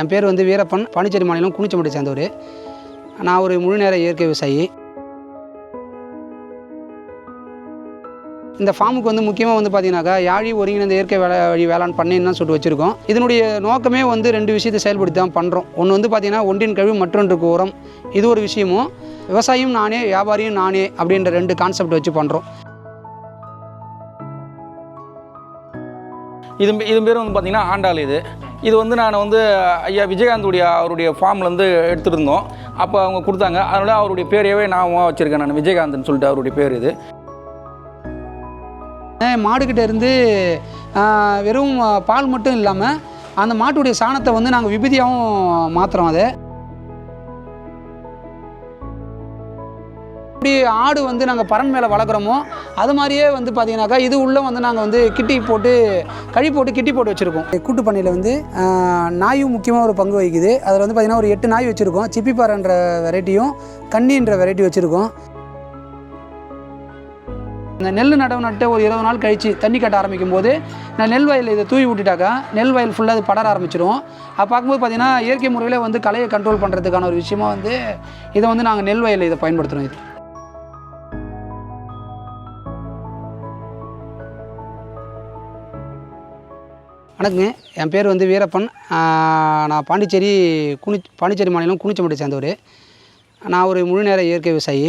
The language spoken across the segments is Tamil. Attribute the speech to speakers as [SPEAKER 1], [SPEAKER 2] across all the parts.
[SPEAKER 1] என் பேர் வந்து வீரப்பன். பாண்டிச்சேரி மாநிலம் குனிச்சம்பட்டி சேர்ந்தவர். நான் ஒரு முழு நேர இயற்கை விவசாயி. இந்த ஃபார்முக்கு வந்து முக்கியமாக வந்து பார்த்தீங்கன்னாக்கா யாழி ஒருங்கிணைந்த இயற்கை வேலை வழி வேளாண் பண்ணைன்னு சொல்லிட்டு வச்சுருக்கோம். இதனுடைய நோக்கமே வந்து ரெண்டு விஷயத்தை செயல்படுத்தி தான் பண்ணுறோம் ஒன்று வந்து பார்த்தீங்கன்னா ஒன்றின் கழிவு மற்றொன்றுக்கு உரம் இது ஒரு விஷயமும். விவசாயியும் நானே வியாபாரியும் நானே அப்படின்ற ரெண்டு கான்செப்ட் வச்சு பண்ணுறோம்
[SPEAKER 2] இது இது பேர் வந்து பார்த்திங்கன்னா ஆண்டாள் இது. இது வந்து நான் வந்து ஐயா விஜயகாந்துடைய அவருடைய ஃபார்ம்லேருந்து எடுத்துருந்தோம். அப்போ அவங்க கொடுத்தாங்க. அதனால் அவருடைய பேரையவே நான் வச்சுருக்கேன் நான் விஜயகாந்த்னு சொல்லிட்டு அவருடைய பேர் இது.
[SPEAKER 1] மாடுக்கிட்ட இருந்து வெறும் பால் மட்டும் இல்லாமல் அந்த மாட்டுடைய சாணத்தை வந்து நாங்கள் விபதியாகவும் மாற்றுறோம் அதை. எப்படி ஆடு வந்து நாங்கள் பறன் மேலே வளர்க்குறோமோ அது மாதிரியே வந்து பார்த்தீங்கன்னாக்கா இது உள்ளே வந்து நாங்கள் வந்து கிட்டி போட்டு கழி போட்டு கிட்டி போட்டு வச்சுருக்கோம். கூட்டு பண்ணையில் வந்து நாயும் முக்கியமாக ஒரு பங்கு வகிக்குது. அதில் வந்து பார்த்திங்கன்னா ஒரு எட்டு நாய் வச்சுருக்கோம். சிப்பிப்பாறைன்ற வெரைட்டியும் கன்னின்ற வெரைட்டி வச்சுருக்கோம். இந்த நெல் நடவு நட்டு ஒரு இருபது நாள் கழித்து தண்ணி கட்ட ஆரம்பிக்கும் போது நான் நெல் வயல் இதை தூவி விட்டுட்டாக்கா நெல் வயல் ஃபுல்லாக அது படர ஆரம்பிச்சிடும் அப்போ பார்க்கும்போது பார்த்தீங்கன்னா இயற்கை முறையில் வந்து களையை கண்ட்ரோல் பண்ணுறதுக்கான ஒரு விஷயமா வந்து இதை வந்து நாங்கள் நெல் வயலில் இதை பயன்படுத்துகிறோம் இது. வணக்கங்க. என் பேர் வந்து வீரப்பன். நான் பாண்டிச்சேரி குனி பாண்டிச்சேரி மாநிலம் குனிச்சம்பட்டி சேர்ந்தவர். நான் ஒரு முழு நேர இயற்கை விவசாயி.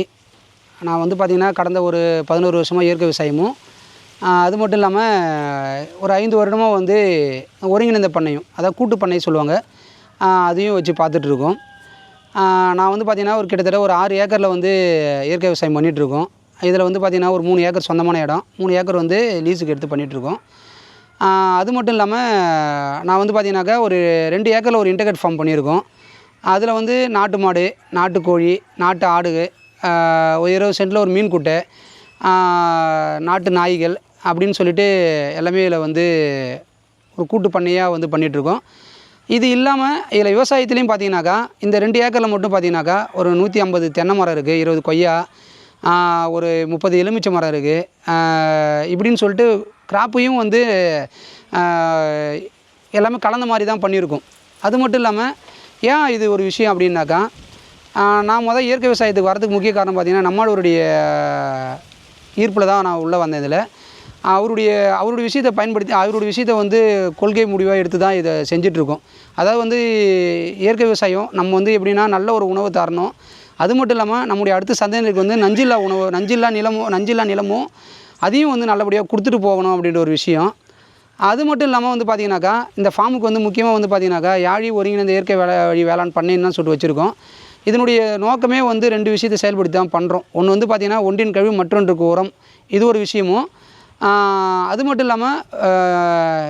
[SPEAKER 1] நான் வந்து பார்த்திங்கன்னா கடந்த ஒரு பதினோரு வருஷமாக இயற்கை விவசாயமும் அது மட்டும் இல்லாமல் ஒரு ஐந்து வருடமாக வந்து ஒருங்கிணைந்த பண்ணையும் அதாவது கூட்டு பண்ணை சொல்லுவாங்க. அதையும் வச்சு பார்த்துட்ருக்கோம் நான் வந்து பார்த்திங்கன்னா ஒரு கிட்டத்தட்ட ஒரு ஆறு ஏக்கரில் வந்து இயற்கை விவசாயம் பண்ணிகிட்ருக்கோம் இதில் வந்து பார்த்திங்கன்னா ஒரு மூணு ஏக்கர் சொந்தமான இடம். மூணு ஏக்கர் வந்து லீஸுக்கு எடுத்து பண்ணிகிட்ருக்கோம் அது மட்டும் இல்லாமல் நான் வந்து பார்த்தீங்கன்னாக்கா ஒரு ரெண்டு ஏக்கரில் ஒரு இன்டர்கட் ஃபார்ம் பண்ணியிருக்கோம். அதில் வந்து நாட்டு மாடு நாட்டுக்கோழி நாட்டு ஆடு ஒரு இருபது சென்ட்டில் ஒரு மீன் குட்டை நாட்டு நாய்கள் அப்படின்னு சொல்லிட்டு எல்லாமே இதில் வந்து ஒரு கூட்டு பண்ணையாக வந்து பண்ணிகிட்ருக்கோம் இது இல்லாமல் இதில் விவசாயத்துலேயும் பார்த்தீங்கன்னாக்கா இந்த ரெண்டு ஏக்கரில் மட்டும் பார்த்தீங்கன்னாக்கா ஒரு நூற்றி ஐம்பது தென்னை மரம் இருக்குது இருபது கொய்யா ஒரு முப்பது எலுமிச்சை மரம் இருக்குது இப்படின்னு சொல்லிட்டு கிராப்பையும் வந்து எல்லாமே கலந்த மாதிரி தான் பண்ணியிருக்கோம். அது மட்டும் இல்லாமல் ஏன் இது ஒரு விஷயம் அப்படின்னாக்கா நான் முதல் இயற்கை விவசாயத்துக்கு வரதுக்கு முக்கிய காரணம் பார்த்தீங்கன்னா நம்மளுடைய ஈர்ப்பில் தான் நான் உள்ளே வந்தேன் இதில். அவருடைய அவருடைய விஷயத்தை பயன்படுத்தி அவருடைய விஷயத்தை வந்து கொள்கை முடிவாக எடுத்து தான் இதை செஞ்சிட்ருக்கோம். அதாவது வந்து இயற்கை விவசாயம் நம்ம வந்து எப்படின்னா நல்ல ஒரு உணவு தரணும். அது மட்டும் இல்லாமல் நம்முடைய அடுத்த சந்ததியினருக்கு வந்து நஞ்சில்லா உணவு நஞ்சில்லா நிலமும் நஞ்சில்லா நிலமும் அதையும் வந்து நல்லபடியாக கொடுத்துட்டு போகணும் அப்படின்ற ஒரு விஷயம். அது மட்டும் இல்லாமல் வந்து பார்த்தீங்கன்னாக்கா இந்த ஃபார்முக்கு வந்து முக்கியமாக வந்து பார்த்தீங்கன்னாக்கா யாழி ஒருங்கிணைந்த இயற்கை வேலை வழி வேளாண் பண்ணைன்னு சொல்லிட்டு வச்சுருக்கோம். இதனுடைய நோக்கமே வந்து ரெண்டு விஷயத்தை செயல்படுத்தி தான் பண்ணுறோம் ஒன்று வந்து பார்த்திங்கன்னா ஒன்றின் கழிவு மற்றொன்றுக்கு உரம். இது ஒரு விஷயமும். அது மட்டும் இல்லாமல்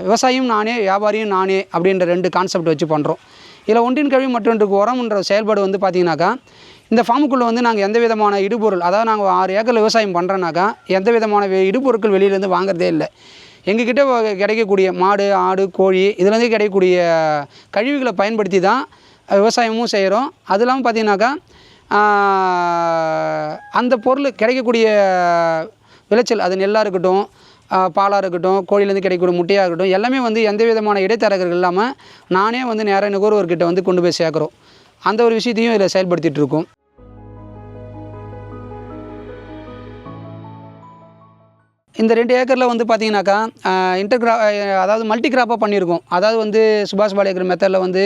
[SPEAKER 1] விவசாயியும் நானே வியாபாரியும் நானே அப்படின்ற ரெண்டு கான்செப்ட் வச்சு பண்ணுறோம் இதில் ஒன்றின் கழிவு மற்றொன்றுக்கு உரம்ன்ற செயல்பாடு வந்து பார்த்திங்கனாக்கா இந்த ஃபார்முக்குள்ளே வந்து நாங்கள் எந்த விதமான இடுபொருள் அதாவது நாங்கள் ஆறு ஏக்கரில் விவசாயம் பண்ணுறோன்னாக்கா எந்த விதமான வெ- இடுபொருட்கள் வெளியிலேருந்து வாங்குறதே இல்லை. எங்ககிட்ட கிடைக்கக்கூடிய மாடு ஆடு கோழி இதுலேருந்து கிடைக்கக்கூடிய கழிவுகளை பயன்படுத்தி தான் விவசாயமும் செய்கிறோம் அது இல்லாமல் பார்த்தீங்கன்னாக்கா அந்த பொருள் கிடைக்கக்கூடிய விளைச்சல் அது நெல்லாக இருக்கட்டும் பாலாக இருக்கட்டும் கோழிலேருந்து கிடைக்கக்கூடிய முட்டையாக இருக்கட்டும் எல்லாமே வந்து எந்த விதமான இடைத்தரகர்கள் இல்லாமல் நானே வந்து நேராக நுகர்வோர்கிட்ட வந்து கொண்டு போய் சேர்க்குறோம். அந்த ஒரு விஷயத்தையும் இதில் செயல்படுத்திகிட்டு இருக்கோம். இந்த ரெண்டு ஏக்கரில் வந்து பார்த்தீங்கன்னாக்கா இன்டர் கிரா அதாவது மல்டி கிராப்பாக பண்ணியிருக்கோம். அதாவது வந்து சுபாஷ் பாலேகர் மெத்தடில் வந்து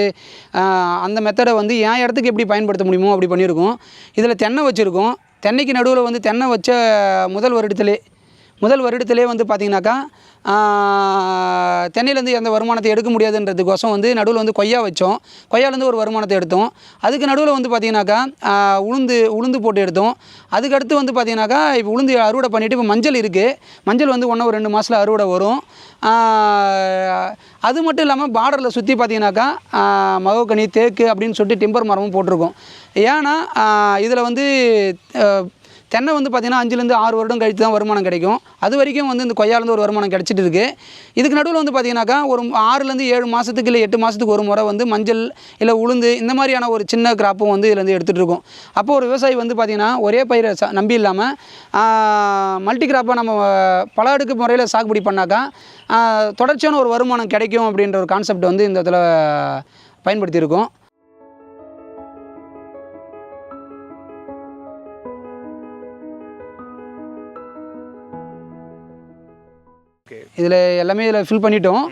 [SPEAKER 1] அந்த மெத்தடை வந்து என் இடத்துக்கு எப்படி பயன்படுத்த முடியுமோ அப்படி பண்ணியிருக்கோம். இதில் தென்னை வச்சுருக்கோம். தென்னைக்கு நடுவில் வந்து தென்னை வச்ச முதல் வருடத்திலே முதல் வருடத்திலே வந்து பார்த்திங்கனாக்கா தென்னையிலேருந்து எந்த வருமானத்தை எடுக்க முடியாதுன்றதுக்கோசம் வந்து நடுவில் வந்து கொய்யா வச்சோம். கொய்யாலேருந்து ஒரு வருமானத்தை எடுத்தோம். அதுக்கு நடுவில் வந்து பார்த்திங்கனாக்கா உளுந்து உளுந்து போட்டு எடுத்தோம். அதுக்கடுத்து வந்து பார்த்திங்கனாக்கா இப்போ உளுந்து அறுவடை பண்ணிவிட்டு இப்போ மஞ்சள் இருக்குது மஞ்சள் வந்து ஒன்றா ஒரு ரெண்டு மாதத்தில் அறுவடை வரும். அது மட்டும் இல்லாமல் பார்டரில் சுற்றி பார்த்தீங்கன்னாக்கா ஆஹ், தேக்கு அப்படின்னு சொல்லிட்டு டிம்பர் மரமும் போட்டிருக்கோம். ஏன்னா இதில் வந்து தென்னை வந்து பார்த்திங்கன்னா அஞ்சுலேருந்து ஆறு வருடம் கழித்து தான் வருமானம் கிடைக்கும். அது வரைக்கும் வந்து இந்த கொய்யாலேருந்து ஒரு வருமானம் கிடச்சிட்டு இருக்குது இதுக்கு நடுவில் வந்து பார்த்திங்கனாக்கா ஒரு ஆறுலேருந்து ஏழு மாதத்துக்கு இல்லை எட்டு மாதத்துக்கு ஒரு முறை வந்து மஞ்சள் இல்லை உளுந்து இந்த மாதிரியான ஒரு சின்ன கிராப்பும் வந்து இதுலேருந்து எடுத்துகிட்டு இருக்கோம். அப்போ ஒரு விவசாயி வந்து பார்த்திங்கன்னா ஒரே பயிரை ச நம்பி இல்லாமல் மல்டி கிராப்பாக நம்ம பல அடுக்கு முறையில் சாகுபடி பண்ணாக்கா தொடர்ச்சியான ஒரு வருமானம் கிடைக்கும் அப்படின்ற ஒரு கான்செப்ட் வந்து இந்த இதில் பயன்படுத்தியிருக்கோம். இதில் எல்லாமே இதில் ஃபில் பண்ணிட்டோம்.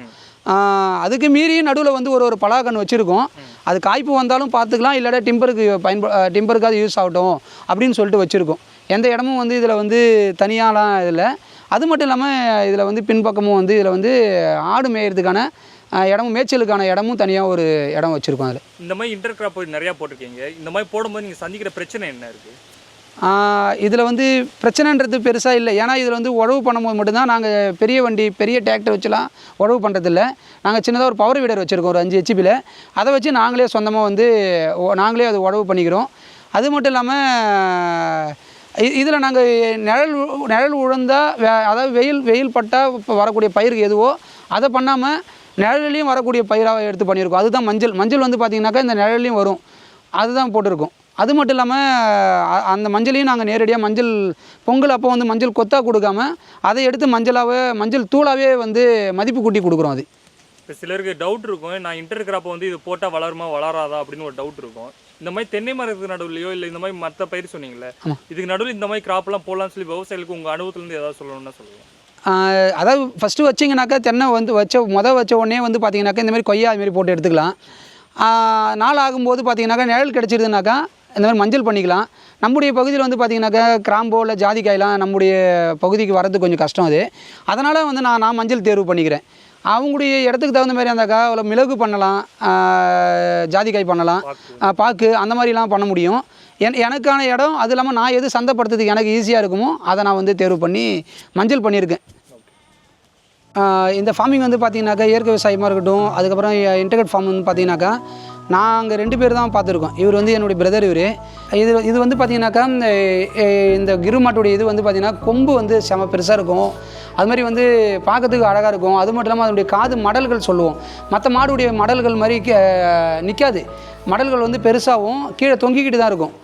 [SPEAKER 1] அதுக்கு மீறி நடுவில் வந்து ஒரு ஒரு பலாக்கன்று வச்சுருக்கோம். அது காய்ப்பு வந்தாலும் பார்த்துக்கலாம் இல்லாட்டா டிம்பருக்கு பயன்ப டிம்பருக்காவது யூஸ் ஆகட்டும் அப்படின்னு சொல்லிட்டு வச்சுருக்கோம். எந்த இடமும் வந்து இதில் வந்து தனியாலாம் இதில். அது மட்டும் இல்லாமல் இதில் வந்து பின்பக்கமும் வந்து இதில் வந்து ஆடு மேயறதுக்கான இடமும் மேய்ச்சலுக்கான இடமும் தனியாக ஒரு இடம் வச்சுருக்கோம் அதில்.
[SPEAKER 3] இந்த மாதிரி இன்டர் கிராப் நிறையா போட்டிருக்கீங்க. இந்த மாதிரி போடும்போது நீங்கள் சந்திக்கிற பிரச்சனை என்ன இருக்குது
[SPEAKER 1] இதில் வந்து பிரச்சனைன்றது பெருசாக இல்லை. ஏன்னா இதில் வந்து உழவு பண்ணும்போது மட்டும்தான் நாங்கள் பெரிய வண்டி பெரிய டிராக்டர் வச்சுலாம் உழவு பண்ணுறதில்ல நாங்கள் சின்னதாக ஒரு பவர் வீடர் வச்சுருக்கோம் ஒரு அஞ்சு ஹெச்பியில் அதை வச்சு நாங்களே சொந்தமாக வந்து நாங்களே அது உழவு பண்ணிக்கிறோம். அது மட்டும் இல்லாமல் இதில் நாங்கள் நிழல் நிழல் உழந்தால் வே அதாவது வெயில் வெயில் பட்டால் இப்போ வரக்கூடிய பயிருக்கு எதுவோ அதை பண்ணாமல் நிழல்லையும் வரக்கூடிய பயிராக எடுத்து பண்ணியிருக்கோம். அதுதான் மஞ்சள். மஞ்சள் வந்து பார்த்திங்கனாக்கா இந்த நிழல்லையும் வரும். அதுதான் போட்டிருக்கோம். அது மட்டும் இல்லாமல் அந்த மஞ்சளையும் நாங்கள் நேரடியாக மஞ்சள் பொங்கல் அப்போ வந்து மஞ்சள் கொத்தா கொடுக்காம அதை எடுத்து மஞ்சளாகவே மஞ்சள் தூளாகவே வந்து மதிப்பு கூட்டி கொடுக்குறோம் அது.
[SPEAKER 3] இப்போ சிலருக்கு டவுட் இருக்கும். நான் இன்டர் கிராப்பை வந்து இது போட்டால் வளருமா வளராதா அப்படின்னு ஒரு டவுட் இருக்கும். இந்த மாதிரி தென்னை மரத்துக்கு நடுவுலையோ இல்லை இந்த மாதிரி மற்ற பயிர் சொன்னீங்களே இதுக்கு நடுவில் இந்த மாதிரி கிராப்லாம் போடலாம்னு சொல்லி விவசாயிகளுக்கு உங்கள் அனுபவத்துலேருந்து ஏதாவது சொல்லணும்னா சொல்லுங்கள்
[SPEAKER 1] அதாவது ஃபஸ்ட்டு வச்சிங்கனாக்கா தென்னை வந்து வச்ச மொதல் வச்ச உடனே வந்து பார்த்தீங்கன்னாக்கா இந்த மாதிரி கொய்யா அது மாதிரி போட்டு எடுத்துக்கலாம். நாள் ஆகும்போது பார்த்தீங்கன்னாக்கா நிழல் கிடச்சிருதுனாக்கா இந்த மாதிரி மஞ்சள் பண்ணிக்கலாம். நம்முடைய பகுதியில் வந்து பார்த்திங்கனாக்கா கிராம்போ இல்லை ஜாதிக்காயெலாம் நம்முடைய பகுதிக்கு வரது கொஞ்சம் கஷ்டம் அது. அதனால் வந்து நான் நான் மஞ்சள் தேர்வு பண்ணிக்கிறேன். அவங்களுடைய இடத்துக்கு தகுந்த மாதிரி இருந்தாக்கா அவ்வளோ மிளகு பண்ணலாம் ஜாதிக்காய் பண்ணலாம் பாக்கு அந்த மாதிரிலாம் பண்ண முடியும். என் எனக்கான இடம் அது இல்லாமல் நான் எது சந்தைப்படுத்துறதுக்கு எனக்கு ஈஸியாக இருக்குமோ அதை நான் வந்து தேர்வு பண்ணி மஞ்சள் பண்ணியிருக்கேன். இந்த ஃபார்மிங் வந்து பார்த்திங்கனாக்கா இயற்கை விவசாயமாக இருக்கட்டும் அதுக்கப்புறம் இன்டர்கட் ஃபார்ம் வந்து பார்த்திங்கனாக்கா நாங்கள் ரெண்டு பேர் தான் பார்த்துருக்கோம். இவர் வந்து என்னுடைய பிரதர் இவர். இது இது வந்து பார்த்தீங்கன்னாக்கா இந்த கிருமாட்டுடைய இந்த கிரு மாட்டுடைய இது வந்து பார்த்திங்கன்னா கொம்பு வந்து செம பெருசாக இருக்கும். அது மாதிரி வந்து பார்க்கறதுக்கு அழகாக இருக்கும். அது மட்டும் இல்லாமல் அதனுடைய காது மடல்கள் சொல்லுவோம். மற்ற மாடுடைய மடல்கள் மாதிரி நிற்காது மடல்கள் வந்து பெருசாகவும் கீழே தொங்கிக்கிட்டு தான் இருக்கும்.